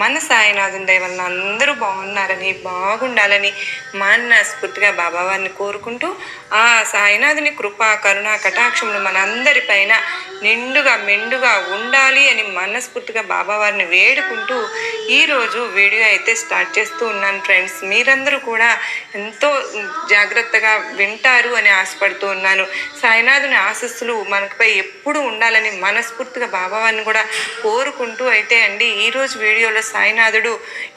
మన సాయినాథుని దయ వలన అందరూ బాగున్నారని బాగుండాలని మనస్ఫూర్తిగా బాబావారిని కోరుకుంటూ ఆ సాయినాథుని కృప కరుణ కటాక్షములు మనందరిపైన నిండుగా మెండుగా ఉండాలి అని మనస్ఫూర్తిగా బాబావారిని వేడుకుంటూ ఈరోజు వీడియో అయితే స్టార్ట్ చేస్తూ ఉన్నాను ఫ్రెండ్స్. మీరందరూ కూడా ఎంతో జాగ్రత్తగా వింటారు అని ఆశపడుతూ ఉన్నాను. సాయినాథుని ఆశస్సులు మనపై ఎప్పుడు ఉండాలని మనస్ఫూర్తిగా బాబావారిని కూడా కోరుకుంటూ అయితే అండి ఈరోజు వీడియోలో సాయినాథుడు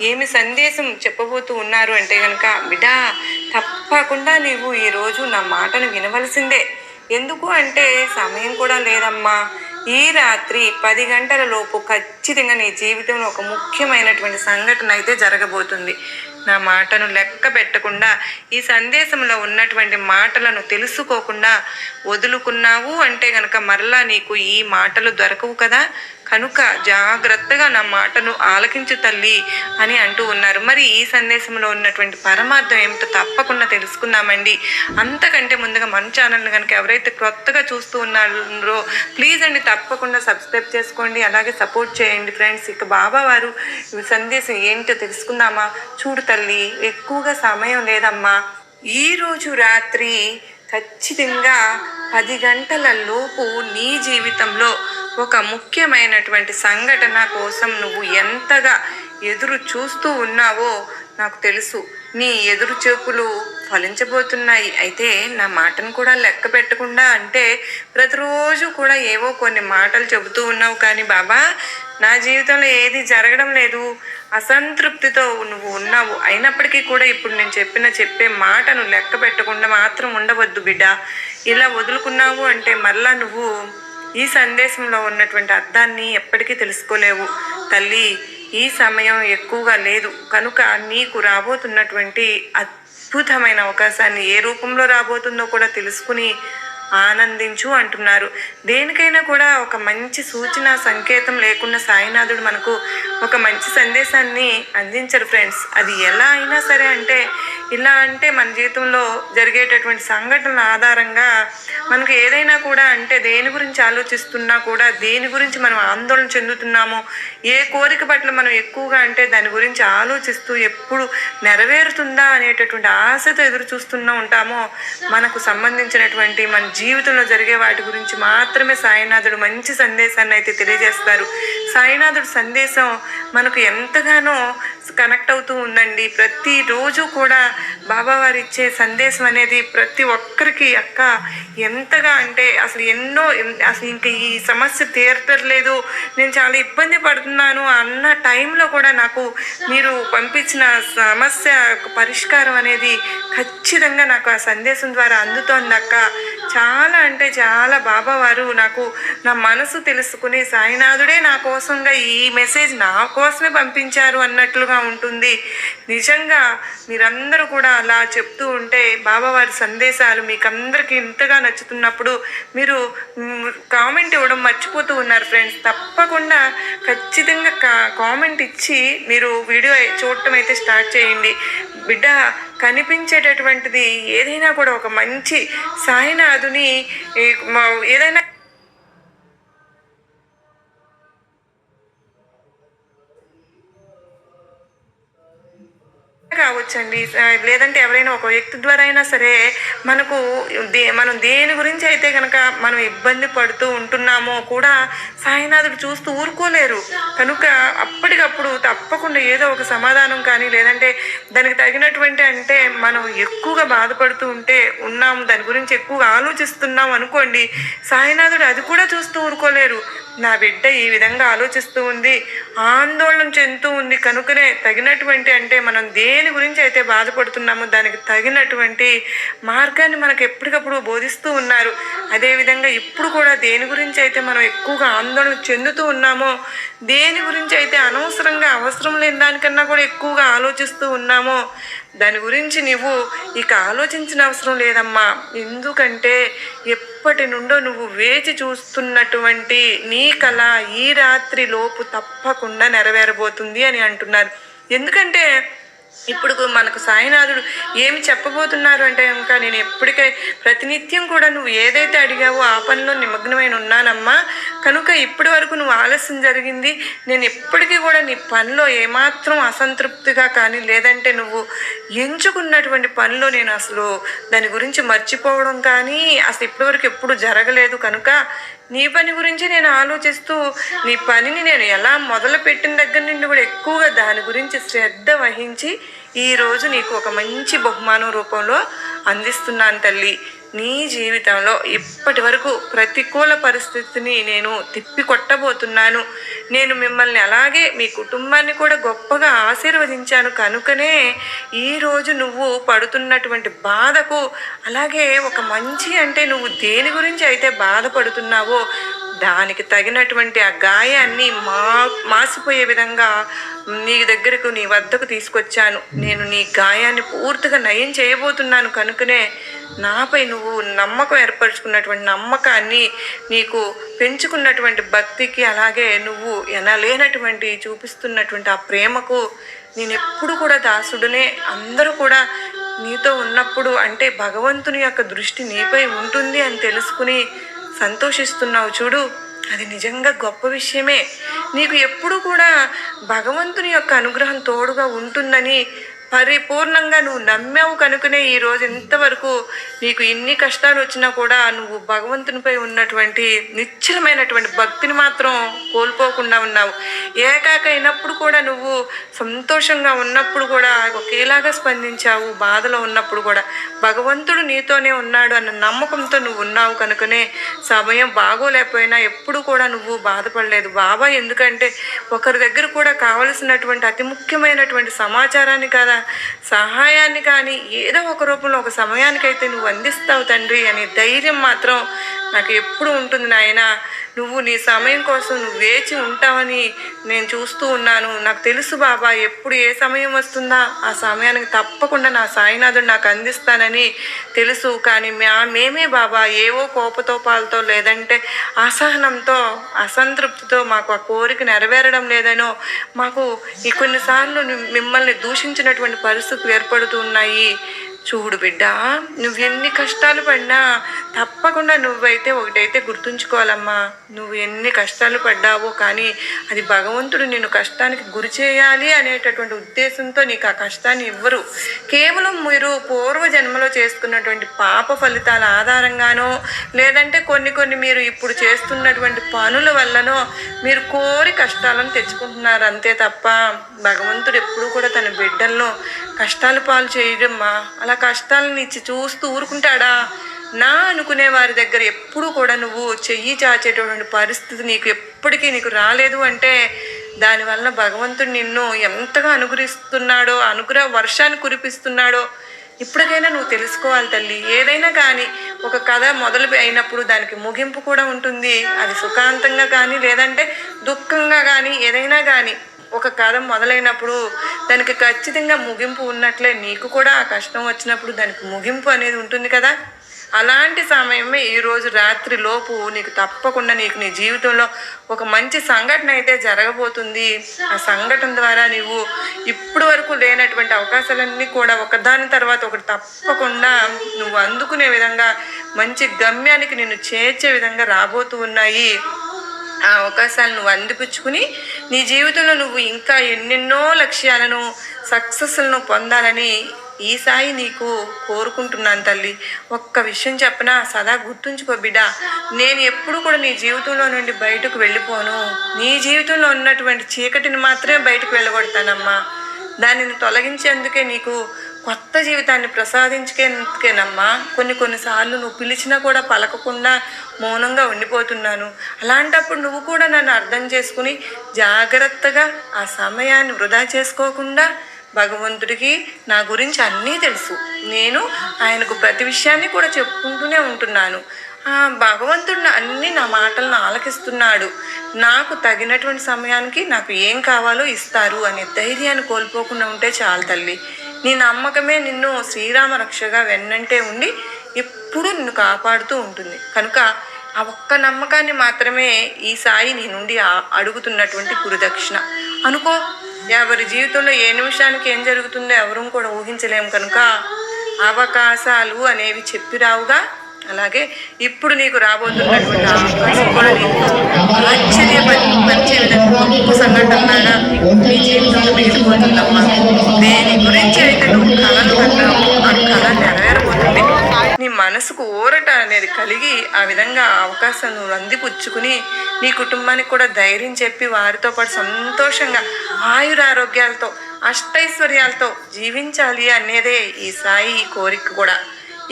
ఏమి సందేశం చెప్పబోతూ ఉన్నారు అంటే కనుక బిడా తప్పకుండా నీవు ఈరోజు నా మాటను వినవలసిందే. ఎందుకు అంటే సమయం కూడా లేదమ్మా. ఈ రాత్రి పది గంటల లోపు ఖచ్చితంగా నీ జీవితంలో ఒక ముఖ్యమైనటువంటి సంఘటన అయితే జరగబోతుంది. నా మాటను లెక్క పెట్టకుండా ఈ సందేశంలో ఉన్నటువంటి మాటలను తెలుసుకోకుండా వదులుకున్నావు అంటే గనక మరలా నీకు ఈ మాటలు దొరకవు కదా. కనుక జాగ్రత్తగా నా మాటను ఆలకించు తల్లి అని అంటూ ఉన్నారు. మరి ఈ సందేశంలో ఉన్నటువంటి పరమార్థం ఏమిటో తప్పకుండా తెలుసుకుందామండి. అంతకంటే ముందుగా మన ఛానల్ని కనుక ఎవరైతే కొత్తగా చూస్తూ ఉన్నారో ప్లీజ్ అండి తప్పకుండా సబ్స్క్రైబ్ చేసుకోండి. అలాగే సపోర్ట్ చేయండి ఫ్రెండ్స్. ఇక బాబా వారు సందేశం ఏంటో తెలుసుకుందామా? చూడు తల్లి ఎక్కువగా సమయం లేదమ్మా. ఈరోజు రాత్రి ఖచ్చితంగా పది గంటల లోపు నీ జీవితంలో ఒక ముఖ్యమైనటువంటి సంఘటన కోసం నువ్వు ఎంతగా ఎదురు చూస్తూ ఉన్నావో నాకు తెలుసు. నీ ఎదురు చూపులు ఫలించబోతున్నాయి. అయితే నా మాటను కూడా లెక్క పెట్టకుండా అంటే ప్రతిరోజు కూడా ఏవో కొన్ని మాటలు చెబుతూ ఉన్నావు కానీ బాబా నా జీవితంలో ఏది జరగడం లేదు. అసంతృప్తితో నువ్వు ఉన్నావు. అయినప్పటికీ కూడా ఇప్పుడు నేను చెప్పిన చెప్పే మాటను లెక్క పెట్టకుండా మాత్రం ఉండవద్దు బిడ్డ. ఇలా వదులుకున్నావు అంటే మరలా నువ్వు ఈ సందేశంలో ఉన్నటువంటి అర్థాన్ని ఎప్పటికీ తెలుసుకోలేవు. తల్లి ఈ సమయం ఎక్కువగా లేదు. కనుక నీకు రాబోతున్నటువంటి అద్భుతమైన అవకాశాన్ని ఏ రూపంలో రాబోతుందో కూడా తెలుసుకుని ఆనందించు అంటున్నారు. దేనికైనా కూడా ఒక మంచి సూచన సంకేతం లేకుండా సాయినాథుడు మనకు ఒక మంచి సందేశాన్ని అందించరు ఫ్రెండ్స్. అది ఎలా అయినా సరే అంటే ఇలా అంటే మన జీవితంలో జరిగేటటువంటి సంఘటనల ఆధారంగా మనకు ఏదైనా కూడా అంటే దేని గురించి ఆలోచిస్తున్నా కూడా దేని గురించి మనం ఆందోళన చెందుతున్నామో ఏ కోరిక పట్ల మనం ఎక్కువగా అంటే దాని గురించి ఆలోచిస్తూ ఎప్పుడు నెరవేరుతుందా అనేటటువంటి ఆశతో ఎదురు చూస్తూనే ఉంటామో మనకు సంబంధించినటువంటి మన జీవితంలో జరిగే వాటి గురించి మాత్రమే సాయినాథుడు మంచి సందేశాన్ని అయితే తెలియజేస్తారు. సాయినాథుడు సందేశం మనకు ఎంతగానో కనెక్ట్ అవుతూ ఉందండి ప్రతిరోజు కూడా బాబావారు ఇచ్చే సందేశం అనేది ప్రతి ఒక్కరికి అక్క ఎంతగా అంటే అసలు ఎన్నో అసలు ఇంకా ఈ సమస్య తీరట్లేదు. నేను చాలా ఇబ్బంది పడుతున్నాను అన్న టైంలో కూడా నాకు మీరు పంపించిన సమస్య పరిష్కారం అనేది ఖచ్చితంగా నాకు ఆ సందేశం ద్వారా అందుతోంది అక్క. చాలా అంటే చాలా బాబావారు నాకు నా మనసు తెలుసుకుని సాయినాథుడే నా కోసంగా ఈ మెసేజ్ నా కోసమే పంపించారు అన్నట్లుగా ఉంటుంది ఉంది నిజంగా మీరందరూ కూడా అలా చెప్తూ ఉంటే బాబావారి సందేశాలు మీకు అందరికీ ఇంతగా నచ్చుతున్నప్పుడు మీరు కామెంట్ ఇవ్వడం మర్చిపోతూ ఉన్నారు ఫ్రెండ్స్. తప్పకుండా ఖచ్చితంగా కా కామెంట్ ఇచ్చి మీరు వీడియో చూడటం అయితే స్టార్ట్ చేయండి. బిడ్డ కనిపించేటటువంటిది ఏదైనా కూడా ఒక మంచి సాయినాథుని ఏదైనా కావచ్చండి. లేదంటే ఎవరైనా ఒక వ్యక్తి ద్వారా అయినా సరే మనకు దే మనం దేని గురించి అయితే కనుక మనం ఇబ్బంది పడుతూ ఉంటున్నామో కూడా సాయినాథుడు చూస్తూ ఊరుకోలేరు. కనుక అప్పటికప్పుడు తప్పకుండా ఏదో ఒక సమాధానం కానీ లేదంటే దానికి తగినటువంటి అంటే మనం ఎక్కువగా బాధపడుతూ ఉంటే ఉన్నాము దాని గురించి ఎక్కువగా ఆలోచిస్తున్నాం అనుకోండి సాయినాథుడు అది కూడా చూస్తూ ఊరుకోలేరు. నా బిడ్డ ఈ విధంగా ఆలోచిస్తూ ఉంది ఆందోళన చెందుతూ ఉంది. కనుకనే తగినటువంటి అంటే మనం దేని గురించి అయితే బాధపడుతున్నామో దానికి తగినటువంటి మార్గాన్ని మనకు ఎప్పటికప్పుడు బోధిస్తూ ఉన్నారు. అదేవిధంగా ఇప్పుడు కూడా దేని గురించి అయితే మనం ఎక్కువగా ఆందోళన చెందుతూ ఉన్నామో దేని గురించి అయితే అనవసరంగా అవసరం లేని దానికన్నా కూడా ఎక్కువగా ఆలోచిస్తూ ఉన్నామో దాని గురించి నువ్వు ఇక ఆలోచించిన అవసరం లేదమ్మా. ఎందుకంటే ఎప్పటి నుండో నువ్వు వేచి చూస్తున్నటువంటి నీ కళ ఈ రాత్రి లోపు తప్పకుండా నెరవేరబోతుంది అని అంటున్నారు. ఎందుకంటే ఇప్పుడు మనకు సాయినాథుడు ఏమి చెప్పబోతున్నారు అంటే ఇంకా నేను ఎప్పటికై ప్రతినిత్యం కూడా నువ్వు ఏదైతే అడిగావో ఆ పనిలో నిమగ్నమైన ఉన్నానమ్మా కనుక ఇప్పటి వరకు నువ్వు ఆలస్యం జరిగింది నేను ఎప్పటికీ కూడా నీ పనిలో ఏమాత్రం అసంతృప్తిగా కానీ లేదంటే నువ్వు ఎంచుకున్నటువంటి పనిలో నేను అసలు దాని గురించి మర్చిపోవడం కానీ అసలు ఇప్పటివరకు ఎప్పుడు జరగలేదు. కనుక నీ పని గురించి నేను ఆలోచిస్తూ నీ పనిని నేను ఎలా మొదలు పెట్టిన దగ్గర నుండి కూడా ఎక్కువగా దాని గురించి శ్రద్ధ వహించి ఈరోజు నీకు ఒక మంచి బహుమానం రూపంలో అందిస్తున్నాను తల్లి. నీ జీవితంలో ఇప్పటి వరకు ప్రతికూల పరిస్థితిని నేను తిప్పి కొట్టబోతున్నాను. నేను మిమ్మల్ని అలాగే మీ కుటుంబాన్ని కూడా గొప్పగా ఆశీర్వదించాను. కనుకనే ఈరోజు నువ్వు పడుతున్నటువంటి బాధకు అలాగే ఒక మంచి అంటే నువ్వు దేని గురించి అయితే బాధపడుతున్నావో దానికి తగినటువంటి ఆ గాయాన్ని మా మాసిపోయే విధంగా నీ దగ్గరకు నీ వద్దకు తీసుకొచ్చాను. నేను నీ గాయాన్ని పూర్తిగా నయం చేయబోతున్నాను. కనుకనే నాపై నువ్వు నమ్మకం ఏర్పరచుకున్నటువంటి నమ్మకాన్ని నీకు పెంచుకున్నటువంటి భక్తికి అలాగే నువ్వు ఎనలేనటువంటి చూపిస్తున్నటువంటి ఆ ప్రేమకు నేను ఎప్పుడు కూడా దాసుడునే. అందరూ కూడా నీతో ఉన్నప్పుడు అంటే భగవంతుని యొక్క దృష్టి నీపై ఉంటుంది అని తెలుసుకుని సంతోషిస్తున్నావు చూడు. అది నిజంగా గొప్ప విషయమే. నీకు ఎప్పుడు కూడా భగవంతుని యొక్క అనుగ్రహం తోడుగా ఉంటుందని పరిపూర్ణంగా నువ్వు నమ్మావు కనుకనే ఈ రోజు ఇంతవరకు నీకు ఎన్ని కష్టాలు వచ్చినా కూడా నువ్వు భగవంతునిపై ఉన్నటువంటి నిశ్చలమైనటువంటి భక్తిని మాత్రం కోల్పోకుండా ఉన్నావు. ఏకాక అయినప్పుడు కూడా నువ్వు సంతోషంగా ఉన్నప్పుడు కూడా ఒకేలాగా స్పందించావు బాధలో ఉన్నప్పుడు కూడా. భగవంతుడు నీతోనే ఉన్నాడు అన్న నమ్మకంతో నువ్వు ఉన్నావు కనుకనే సమయం బాగోలేకపోయినా ఎప్పుడు కూడా నువ్వు బాధపడలేదు. బాబా ఎందుకంటే ఒకరి దగ్గర కూడా కావలసినటువంటి అతి ముఖ్యమైనటువంటి సమాచారాన్ని కదా సహాయాన్ని కానీ ఏదో ఒక రూపంలో ఒక సమయానికైతే నువ్వు అందిస్తావు తండ్రి అనే ధైర్యం మాత్రం నాకు ఎప్పుడు ఉంటుంది నాయన. నువ్వు నీ సమయం కోసం నువ్వు వేచి ఉంటావని నేను చూస్తూ ఉన్నాను. నాకు తెలుసు బాబా ఎప్పుడు ఏ సమయం వస్తుందా? ఆ సమయానికి తప్పకుండా నా సాయినాథుడు నాకు అందిస్తానని తెలుసు. కానీ మా మేమే బాబా ఏవో కోపతోపాలతో లేదంటే అసహనంతో అసంతృప్తితో మాకు ఆ కోరిక నెరవేరడం లేదనో మాకు ఈ కొన్నిసార్లు మిమ్మల్ని దూషించినటువంటి పరిస్థితులు ఏర్పడుతున్నాయి చూడు బిడ్డ నువ్వు ఎన్ని కష్టాలు పడినా తప్పకుండా నువ్వైతే ఒకటైతే గుర్తుంచుకోవాలమ్మా. నువ్వు ఎన్ని కష్టాలు పడ్డావో కానీ అది భగవంతుడు నేను కష్టానికి గురి చేయాలి అనేటటువంటి ఉద్దేశంతో నీకు ఆ కష్టాన్ని ఇవ్వరు. కేవలం మీరు పూర్వ జన్మలో చేసుకున్నటువంటి పాప ఫలితాల ఆధారంగానో లేదంటే కొన్ని కొన్ని మీరు ఇప్పుడు చేస్తున్నటువంటి పనుల వల్లనో మీరు కోరి కష్టాలను తెచ్చుకుంటున్నారు. అంతే తప్ప భగవంతుడు ఎప్పుడు కూడా తన బిడ్డలను కష్టాలు పాలు చేయడమ్మా. అలా కష్టాలను ఇచ్చి చూస్తూ ఊరుకుంటాడా? నా అనుకునే వారి దగ్గర ఎప్పుడు కూడా నువ్వు చెయ్యి చాచేటటువంటి పరిస్థితి నీకు ఎప్పటికీ నీకు రాలేదు అంటే దానివల్ల భగవంతుడు నిన్ను ఎంతగా అనుగ్రహిస్తున్నాడో అనుగ్రహ వర్షాన్ని కురిపిస్తున్నాడో ఇప్పటికైనా నువ్వు తెలుసుకోవాలి తల్లి. ఏదైనా కానీ ఒక కథ మొదలు అయినప్పుడు దానికి ముగింపు కూడా ఉంటుంది. అది సుఖాంతంగా కానీ లేదంటే దుఃఖంగా కానీ ఏదైనా కానీ. ఒక కథ మొదలైనప్పుడు దానికి ఖచ్చితంగా ముగింపు ఉన్నట్లే నీకు కూడా ఆ కష్టం వచ్చినప్పుడు దానికి ముగింపు అనేది ఉంటుంది కదా? అలాంటి సమయమే ఈరోజు రాత్రి లోపు నీకు తప్పకుండా నీకు నీ జీవితంలో ఒక మంచి సంఘటన అయితే జరగబోతుంది. ఆ సంఘటన ద్వారా నీవు ఇప్పటి వరకు లేనటువంటి అవకాశాలన్నీ కూడా ఒకదాని తర్వాత ఒకటి తప్పకుండా నువ్వు అందుకునే విధంగా మంచి గమ్యానికి నిన్ను చేర్చే విధంగా రాబోతూ ఉన్నాయి. ఆ అవకాశాలను నువ్వు అందిపుచ్చుకుని నీ జీవితంలో నువ్వు ఇంకా ఎన్నెన్నో లక్ష్యాలను సక్సెస్లను పొందాలని ఈ సాయి నీకు కోరుకుంటున్నాను తల్లి. ఒక్క విషయం చెప్పనా? సదా గుర్తుంచుకో బిడ్డ. నేను ఎప్పుడు కూడా నీ జీవితంలో నుండి బయటకు వెళ్ళిపోను. నీ జీవితంలో ఉన్నటువంటి చీకటిని మాత్రమే బయటకు వెళ్ళగొడతానమ్మా. దానిని తొలగించేందుకే నీకు కొత్త జీవితాన్ని ప్రసాదించుకేనమ్మా కొన్ని కొన్నిసార్లు నువ్వు పిలిచినా కూడా పలకకుండా మౌనంగా ఉండిపోతున్నాను. అలాంటప్పుడు నువ్వు కూడా నన్ను అర్థం చేసుకుని జాగ్రత్తగా ఆ సమయాన్ని వృధా చేసుకోకుండా భగవంతుడికి నా గురించి అన్నీ తెలుసు. నేను ఆయనకు ప్రతి విషయాన్ని కూడా చెప్పుకుంటూనే ఉంటున్నాను. భగవంతుడు అన్ని నా మాటలను ఆలకిస్తున్నాడు. నాకు తగినటువంటి సమయానికి నాకు ఏం కావాలో ఇస్తారు అనే ధైర్యాన్ని కోల్పోకుండా ఉంటే చాలు తల్లి. నీ నమ్మకమే నిన్ను శ్రీరామ రక్షగా వెన్నంటే ఉండి ఎప్పుడూ నిన్ను కాపాడుతూ ఉంటుంది. కనుక ఆ ఒక్క నమ్మకాన్ని మాత్రమే ఈ సాయి నీ నుండి అడుగుతున్నటువంటి గురుదక్షిణ. అనుకో ఎవరి జీవితంలో ఏ నిమిషానికి ఏం జరుగుతుందో ఎవరూ కూడా ఊహించలేము కనుక అవకాశాలు అనేవి చెప్పిరావుగా. అలాగే ఇప్పుడు నీకు రాబోతున్నటువంటి అవకాశం కూడా నీకు ఆశ్చర్యపరిచే విధంగా గొప్ప సంఘటన నీ జీవితంలో మిగిలిపోతుందమ్మా. దేని గురించి అయితే నువ్వు కళలు కట్టావు. ఆ కళ నెరవేరబోతుంది. నీ మనసుకు ఊరట అనేది కలిగి ఆ విధంగా అవకాశం నువ్వు అందిపుచ్చుకుని నీ కుటుంబానికి కూడా ధైర్యం చెప్పి వారితో పాటు సంతోషంగా ఆయురారోగ్యాలతో అష్టైశ్వర్యాలతో జీవించాలి అనేదే ఈ సాయి ఈ కోరిక కూడా.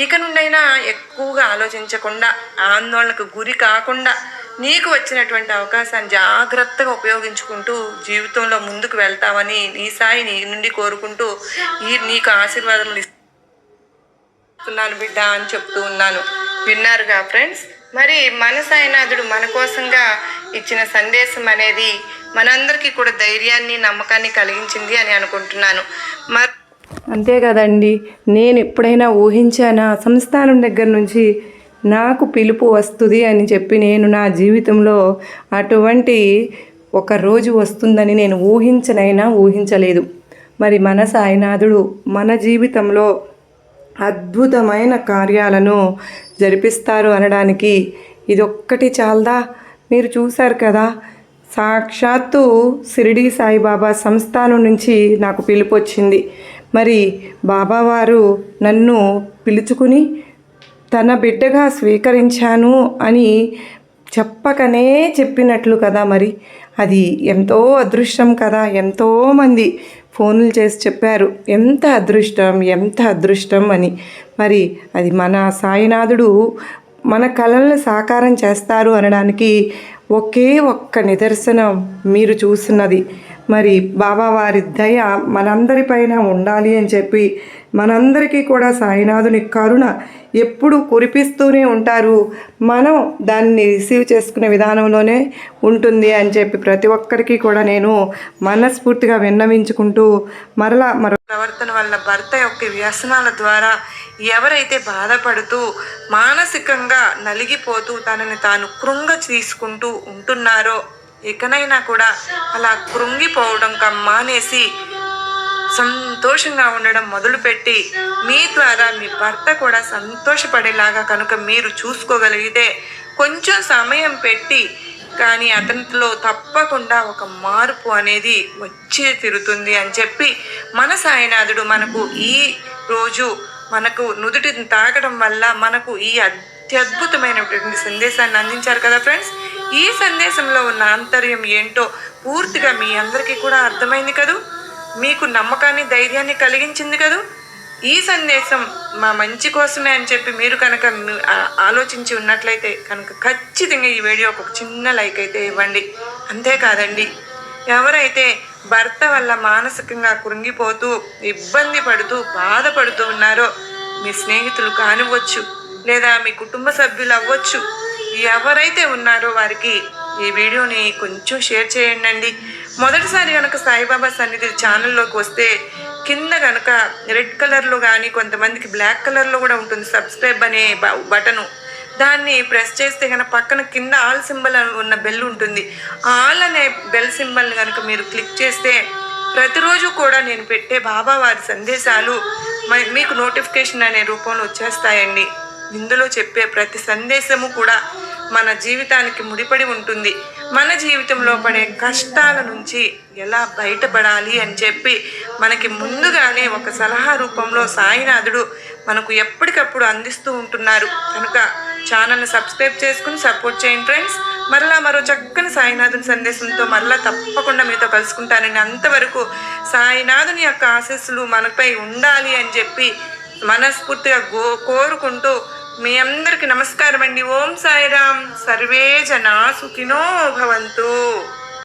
ఇక నుండైనా ఎక్కువగా ఆలోచించకుండా ఆందోళనకు గురి కాకుండా నీకు వచ్చినటువంటి అవకాశాన్ని జాగ్రత్తగా ఉపయోగించుకుంటూ జీవితంలో ముందుకు వెళ్తావని నీ సాయి నీ నుండి కోరుకుంటూ ఈ నీకు ఆశీర్వాదములు ఇస్తున్నాను బిడ్డ అని చెప్తూ ఉన్నాను. విన్నారుగా ఫ్రెండ్స్? మరి మన సాయినాథుడు మన కోసంగా ఇచ్చిన సందేశం అనేది మనందరికీ కూడా ధైర్యాన్ని నమ్మకాన్ని కలిగించింది అని అనుకుంటున్నాను. మరి అంతే కదండి. నేను ఎప్పుడైనా ఊహించానా? సంస్థానం దగ్గర నుంచి నాకు పిలుపు వస్తుంది అని చెప్పి నేను నా జీవితంలో అటువంటి ఒక రోజు వస్తుందని నేను ఊహించనైనా ఊహించలేదు. మరి మన సాయినాథుడు మన జీవితంలో అద్భుతమైన కార్యాలను జరిపిస్తారు అనడానికి ఇదొక్కటి చాలదా? మీరు చూశారు కదా సాక్షాత్తు షిరిడి సాయిబాబా సంస్థానం నుంచి నాకు పిలుపు వచ్చింది. మరి బాబావారు నన్ను పిలుచుకుని తన బిడ్డగా స్వీకరించాను అని చెప్పకనే చెప్పినట్లు కదా మరి. అది ఎంతో అదృష్టం కదా. ఎంతోమంది ఫోన్లు చేసి చెప్పారు. ఎంత అదృష్టం ఎంత అదృష్టం అని. మరి అది మన సాయినాథుడు మన కళలను సాకారం చేస్తారు అనడానికి ఒకే ఒక్క నిదర్శనం మీరు చూస్తున్నది మరి బాబా వారి దయ మనందరిపైన ఉండాలి అని చెప్పి మనందరికీ కూడా సాయినాథుని కరుణ ఎప్పుడు కురిపిస్తూనే ఉంటారు. మనం దాన్ని రిసీవ్ చేసుకునే విధానంలోనే ఉంటుంది అని చెప్పి ప్రతి ఒక్కరికి కూడా నేను మనస్ఫూర్తిగా విన్నవించుకుంటూ మరలా మరో ప్రవర్తన వల్ల భర్త యొక్క వ్యసనాల ద్వారా ఎవరైతే బాధపడుతూ మానసికంగా నలిగిపోతూ తనని తాను కృంగ తీసుకుంటూ ఉంటున్నారో ఇకనైనా కూడా అలా కృంగిపోవడం మానేసి సంతోషంగా ఉండడం మొదలుపెట్టి మీ ద్వారా మీ భర్త కూడా సంతోషపడేలాగా కనుక మీరు చూసుకోగలిగితే కొంచెం సమయం పెట్టి కానీ అతనిలో తప్పకుండా ఒక మార్పు అనేది వచ్చే తిరుగుతుంది అని చెప్పి మన సాయినాథుడు మనకు ఈ రోజు మనకు నుదుటిని తాకడం వల్ల మనకు ఈ అత్యద్భుతమైనటువంటి సందేశాన్ని అందించారు కదా ఫ్రెండ్స్? ఈ సందేశంలో ఉన్న ఆంతర్యం ఏంటో పూర్తిగా మీ అందరికీ కూడా అర్థమైంది కదూ? మీకు నమ్మకాన్ని ధైర్యాన్ని కలిగించింది కదూ? ఈ సందేశం మా మంచి కోసమే అని చెప్పి మీరు కనుక ఆలోచించి ఉన్నట్లయితే కనుక ఖచ్చితంగా ఈ వీడియోకి ఒక చిన్న లైక్ అయితే ఇవ్వండి. అంతేకాదండి ఎవరైతే భర్త వల్ల మానసికంగా కృంగిపోతూ ఇబ్బంది పడుతూ బాధపడుతూ ఉన్నారో మీ స్నేహితులు కానివ్వచ్చు లేదా మీ కుటుంబ సభ్యులు అవ్వచ్చు ఎవరైతే ఉన్నారో వారికి ఈ వీడియోని కొంచెం షేర్ చేయండి అండి మొదటిసారి కనుక సాయిబాబా సన్నిధి ఛానల్లోకి వస్తే కింద కనుక రెడ్ కలర్లో కానీ కొంతమందికి బ్లాక్ కలర్లో కూడా ఉంటుంది సబ్స్క్రైబ్ అనే బటను. దాన్ని ప్రెస్ చేస్తే కనుక పక్కన కింద ఆల్ సింబల్ ఉన్న బెల్ ఉంటుంది. ఆల్ అనే బెల్ సింబల్ని కనుక మీరు క్లిక్ చేస్తే ప్రతిరోజు కూడా నేను పెట్టే బాబా వారి సందేశాలు మ- మీకు నోటిఫికేషన్ అనే రూపంలో వచ్చేస్తాయండి. ఇందులో చెప్పే ప్రతి సందేశము కూడా మన జీవితానికి ముడిపడి ఉంటుంది. మన జీవితంలో పడే కష్టాల నుంచి ఎలా బయటపడాలి అని చెప్పి మనకి ముందుగానే ఒక సలహా రూపంలో సాయినాథుడు మనకు ఎప్పటికప్పుడు అందిస్తూ ఉంటున్నారు. కనుక ఛానల్ని సబ్స్క్రైబ్ చేసుకుని సపోర్ట్ చేయండి ఫ్రెండ్స్. మరలా మరో చక్కని సాయినాథుని సందేశంతో మరలా తప్పకుండా మీతో కలుసుకుంటానండి. అంతవరకు సాయినాథుని యొక్క ఆశస్సులు మనపై ఉండాలి అని చెప్పి మనస్ఫూర్తిగా గో కోరుకుంటూ మీ అందరికి నమస్కారం అండి. ఓం సాయిరామ్. సర్వే జనా సుఖినో భవంతు.